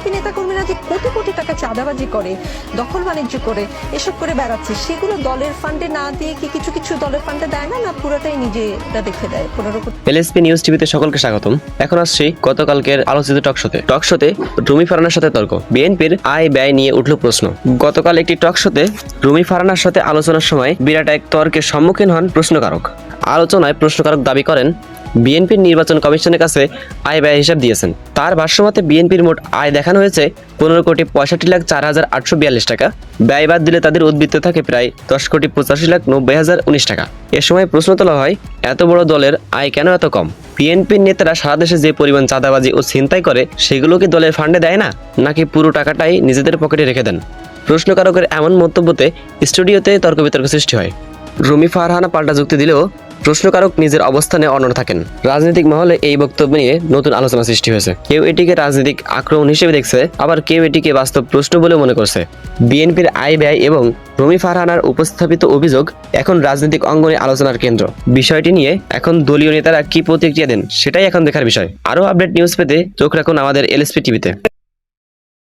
BNP নেতাকর্মীরা যে কোটি কোটি টাকা চাঁদাবাজি করে, দখল বাণিজ্য করে, এসব করে বেড়াচ্ছে, সেগুলো দলের ফান্ডে না দিয়ে কি কিছু কিছু দলের ফান্ডে দেয় না? না পুরোটাই নিজেরা দেখে দেয়? পনেরো এলএসপি নিউজ টিভিতে সকলকে স্বাগতম। এখন আসছি গতকালকের আলোচিত টক শোতে। টক শোতে রুমি ফারানার সাথে তর্ক। বিএনপির আয় ব্যয় নিয়ে উঠল প্রশ্ন। গতকাল একটি টক শোতে রুমি ফারানার সাথে আলোচনার সময় বিরাট এক তর্কের সম্মুখীন হন প্রশ্নকারক। আলোচনায় প্রশ্নকারক দাবি করেন বিএনপির নির্বাচন কমিশনের কাছে আয় ব্যয় হিসাব দিয়েছেন। তার ভাষ্যমতে বিএনপির মোট আয় দেখানো হয়েছে পনেরো কোটি পঁয়ষট্টি লাখ চার হাজার আটশো বিয়াল্লিশ টাকা। ব্যয় বাদ দিলে তাদের উদ্বৃত্ত থাকে প্রায় দশ কোটি পঁচাশি লাখ নব্বই হাজার উনিশ টাকা। এ সময় প্রশ্ন তোলা হয়, এত বড় দলের আয় কেন এত কম? বিএনপির নেতারা সারা দেশে যে পরিমাণ চাঁদাবাজি ও ছিনতাই করে, সেগুলো কি দলের ফান্ডে দেয় না? নাকি পুরো টাকাটাই নিজেদের পকেটে রেখে দেন? প্রশ্নকারকের এমন মন্তব্যতে স্টুডিওতে তর্ক বিতর্ক সৃষ্টি হয়। রুমি ফারহানা পাল্টা যুক্তি দিলেও প্রশ্নকারক নিজের অবস্থানে অনড় থাকেন। রাজনৈতিক মহলে এই বক্তব্য নিয়ে নতুন আলোচনা সৃষ্টি হয়েছে। কেউ এটিকে রাজনৈতিক আক্রমণ হিসেবে দেখছে, আবার কেউ এটিকে বাস্তব প্রশ্ন বলে মনে করছে। বিএনপির আয় ব্যয় এবং রমি ফারহানার উপস্থাপিত অভিযোগ এখন রাজনৈতিক অঙ্গনে আলোচনার কেন্দ্র। বিষয়টি নিয়ে এখন দলীয় নেতারা কি প্রতিক্রিয়া দেন, সেটাই এখন দেখার বিষয়। আরও আপডেট নিউজ পেতে চোখ রাখুন আমাদের এলএসপি টিভিতে।